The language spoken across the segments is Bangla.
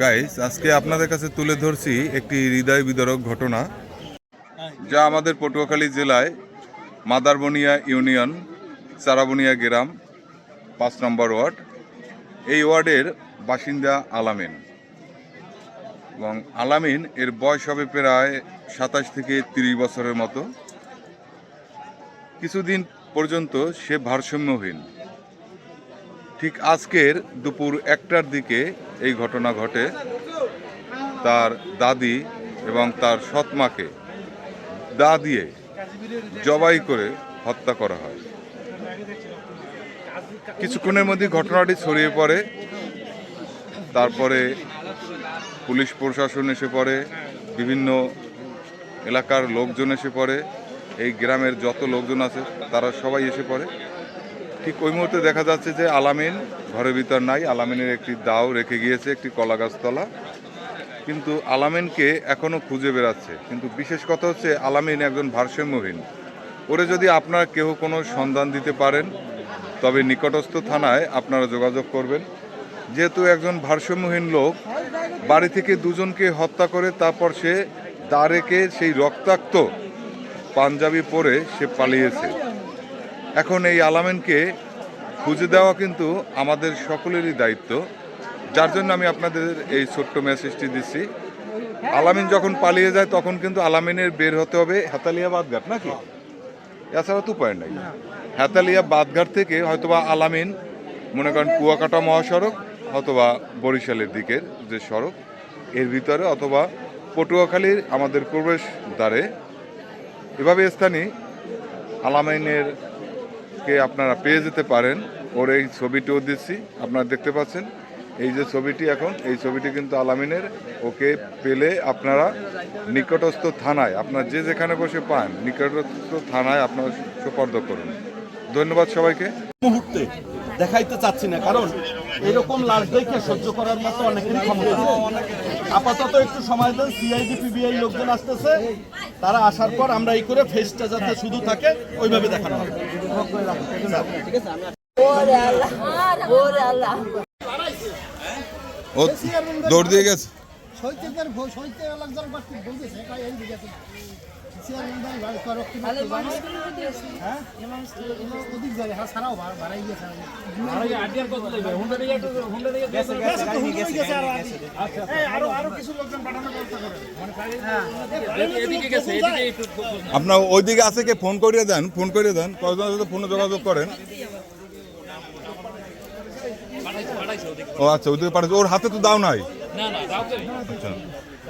গাইস আজকে আপনাদের কাছে তুলে ধরছি একটি হৃদয় বিদারক ঘটনা যা আমাদের পটুয়াখালী জেলায় মাদারবনিয়া ইউনিয়ন, চারাবনিয়া গ্রাম, পাঁচ নম্বর ওয়ার্ড। এই ওয়ার্ডের বাসিন্দা আলামিন। এবং আলামিন এর বয়স হবে প্রায় সাতাশ থেকে তিরিশ বছরের মতো। কিছুদিন পর্যন্ত সে ভারসাম্যহীন। ঠিক আজকের দুপুর একটার দিকে এই ঘটনা ঘটে তার দাদি এবং তার সৎমাকে দা দিয়ে জবাই করে হত্যা করা হয়। কিছুক্ষণের মধ্যে ঘটনাটি ছড়িয়ে পড়ে। তারপরে পুলিশ প্রশাসন এসে পড়ে, বিভিন্ন এলাকার লোকজন এসে পড়ে, এই গ্রামের যত লোকজন আছে তারা সবাই এসে পড়ে। ঠিক ওই মুহূর্তে দেখা যাচ্ছে যে আলামিন, ঘরের ভিতর নাই, আলামিনের একটি দাও রেখে গিয়েছে, একটি কলা গাছতলা। কিন্তু আলামিনকে এখনও খুঁজে বেড়াচ্ছে। কিন্তু বিশেষ কথা হচ্ছে, আলামিন একজন ভারসাম্যহীন। ওরে যদি আপনারা কেউ কোনো সন্ধান দিতে পারেন, তবে নিকটস্থ থানায় আপনারা যোগাযোগ করবেন। যেহেতু একজন ভারসাম্যহীন লোক, বাড়ি থেকে দুজনকে হত্যা করে তারপর সে দা সেই রক্তাক্ত পাঞ্জাবি পরে সে পালিয়েছে। এখন এই আলামিনকে খুঁজে দেওয়া কিন্তু আমাদের সকলেরই দায়িত্ব। যার জন্য আমি আপনাদের এই ছোট্ট মেসেজটি দিচ্ছি। আলামিন যখন পালিয়ে যায়, তখন কিন্তু আলামিনের বের হতে হবে হেতালিয়া বাদঘাট নাকি? এছাড়া তো উপায় নাই। হেতালিয়া বাদঘাট থেকে হয়তোবা আলামিন, মনে করেন কুয়াকাটা মহাসড়ক অথবা বরিশালের দিকের যে সড়ক, এর ভিতরে অথবা পটুয়াখালীর আমাদের প্রবেশ দ্বারে। এভাবে স্থানে আলামাইনের কে আপনারা পেয়ে যেতে পারেন, ওর এই ছবিটিও দিচ্ছি, আপনারা দেখতে পাচ্ছেন। এই যে ছবিটি এখন, এই ছবিটি কিন্তু আলামিনের, ওকে পেলে আপনারা নিকটস্থ থানায়, আপনার যে যেখানে বসে পান, নিকটস্থ থানায় আপনারা সুপর্দ করুন। ধন্যবাদ সবাইকে। মুহূর্তে দেখাইতে চাচ্ছি না, কারণ এরকম লাশ দেখে সহ্য করার মতো অনেকের ক্ষমতা আপাতত একটু সময় দেন সিআইডি পিবিআই লোকজন আসতেছে। তারা আসার পর আমরা এই করে ফেসটা যাতে শুধু থাকে ওইভাবে দেখানো হবে। ওরে আল্লাহ ওরে আল্লাহ ও দৌড় দিয়ে গেছে ওদিক। আপনার ওইদিকে আছে কে? ফোন করিয়ে দেন ফোন করিয়ে দেন। কয়জন সাথে ফোনে যোগাযোগ করেন। ও আচ্ছা ওইদিকে পাঠাচ্ছে ওর হাতে তো দাও নাই। আচ্ছা।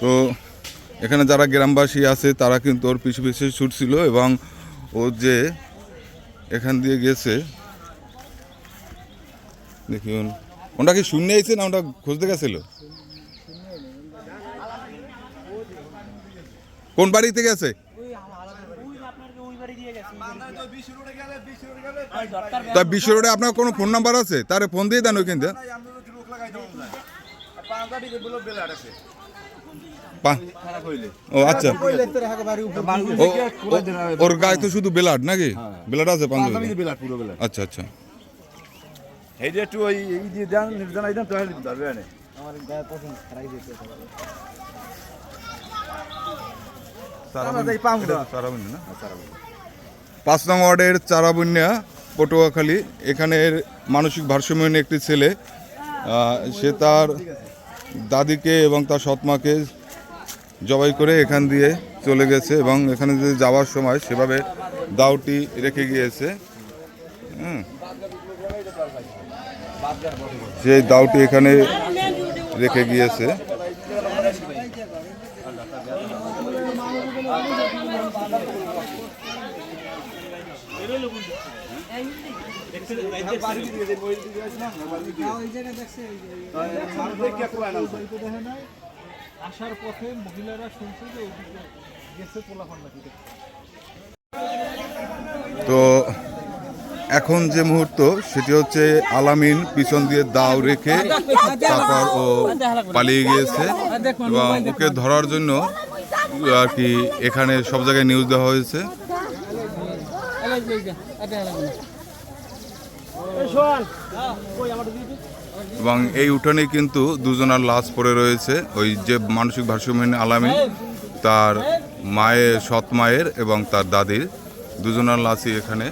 তো এখানে যারা গ্রামবাসী আছে তারা কিন্তু ওর পিছু পিছু ছুটছিল এবং ও যে এখান দিয়ে গেছে। দেখুন ওটা কি শূন্য আইছে না ওটা খুঁজতে গেছিল? কোন বাড়িতে গেছে? তা বিশ্ব রোডে আপনার কোনো ফোন নাম্বার আছে? তারে ফোন দিয়ে দেন ওইখান পা- ও আচ্ছা। ওর গায়ে তো শুধু বেলাট নাকি? বেলাট আছে পাঞ্জাবি। আচ্ছা আচ্ছা। এই যে একটু ওই এই দিয়ে দেন নির্জানাই দেন তাহলে ধরবে না? চারাবন্যা না? পাঁচ নং ওয়ার্ডের চারাবন্যা পটুয়াখালী। এখানের মানসিক ভারসাম্যহীন একটি ছেলে সে তার দাদিকে এবং তার সৎমাকে জবাই করে এখান দিয়ে চলে গেছে এবং এখানে যে যাওয়ার সময় সেভাবে দাউটি রেখে গিয়েছে। সেই দাওটি এখানে রেখে গিয়েছে। আসার পথে মহিলারা শুনছে যে ওদিকে গেছে পোলাপান নাকি তো এখন যে মুহূর্ত সেটি হচ্ছে আলামিন পিছন দিয়ে দাও রেখে তারপর ও পালিয়ে গিয়েছে এবং ওকে ধরার জন্য আর কি এখানে সব জায়গায় নিউজ দেওয়া হয়েছে। এবং এই উঠানে কিন্তু দুজনার লাশ পড়ে রয়েছে। ওই যে মানসিক ভারসাম্যহীন আলামিন, তার মায়ের, সৎ মায়ের এবং তার দাদির দুজনার লাশই এখানে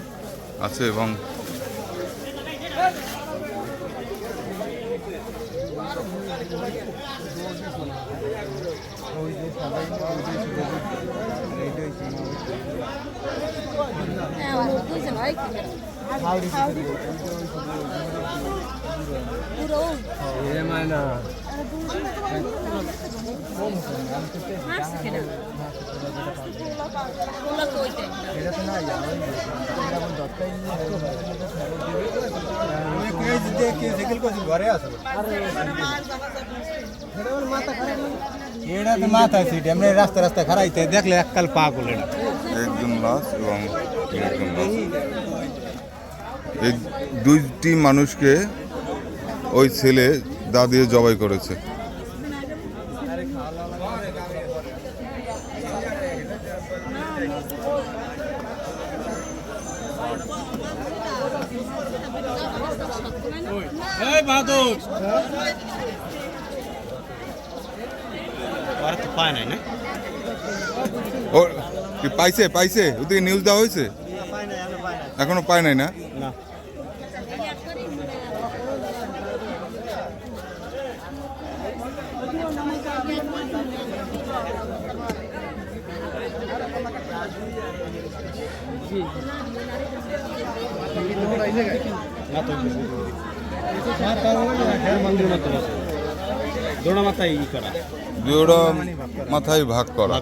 আছে এবং এটা তো মাথা সিট এমনি রাস্তা রাস্তা খারাইতে দেখলে এককাল পা করলে না একজন লাশ এবং একজন লাশ এই দুইটি মানুষকে ওই ছেলে দা দিয়ে জবাই করেছে। পায় নাই না? ও কি পাইছে পাইছে? ওদিকে নিউজ দেওয়া হয়েছে? এখনও পায় নাই না? মাথায় ভাগ করা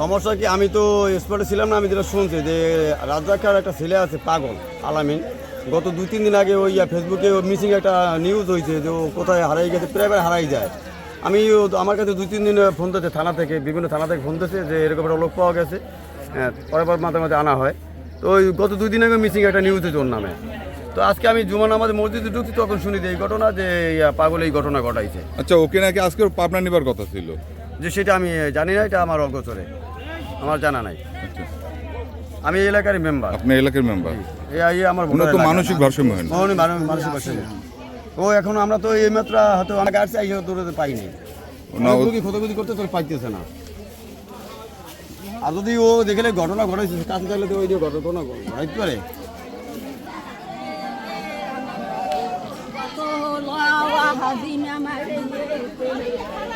সমস্যা কি? আমি তো স্পটে ছিলাম না, আমি যেটা শুনছি যে রাজ্জাকার একটা ছেলে আছে, পাগল, আলামিন। গত দুই তিন দিন আগে ওই ফেসবুকে মিসিং একটা নিউজ হয়েছে যে ও কোথায় হারাই গেছে প্রায় হারাই যায়। আমি আমার কাছে দুই তিন দিন ফোন দিচ্ছে থানা থেকে বিভিন্ন থানা থেকে ফোন দিচ্ছে যে এরকম একটা লোক পাওয়া গেছে। হ্যাঁ পরে পর মাঝে মাঝে আনা হয়। তো ওই গত দুই দিন আগে মিসিং একটা নিউজ হয়েছে ওর নামে। তো আজকে আমি জুমান আমাদের মসজিদে ঢুকছি তখন শুনি যে এই ঘটনা যে পাগল এই ঘটনা ঘটাইছে। আচ্ছা ওকে নাকি আজকে পাবনা নিবার কথা ছিল? যে সেটা আমি জানি না এটা আমার অগোচরে। আমার জানা নাই। আচ্ছা। আমি এই এলাকার মেম্বার আপনি এলাকার মেম্বার এই এই আমার ভোটার তো মানসিক ভারসাম্যহীন। ও, উনি মানসিক ভারসাম্য। ও এখন আমরা তো এই মাত্র হয়তো আমার কাছে আইসে দৌড়াতে পাইনি। কি ক্ষতবিধি করতে তোর পাইতেছে না। আর যদি ও দেখলে ঘটনা ঘটাইছে কাছে থাকলে তো ওই যে ঘটনা ঘটাইতে পারে Hazine Maria,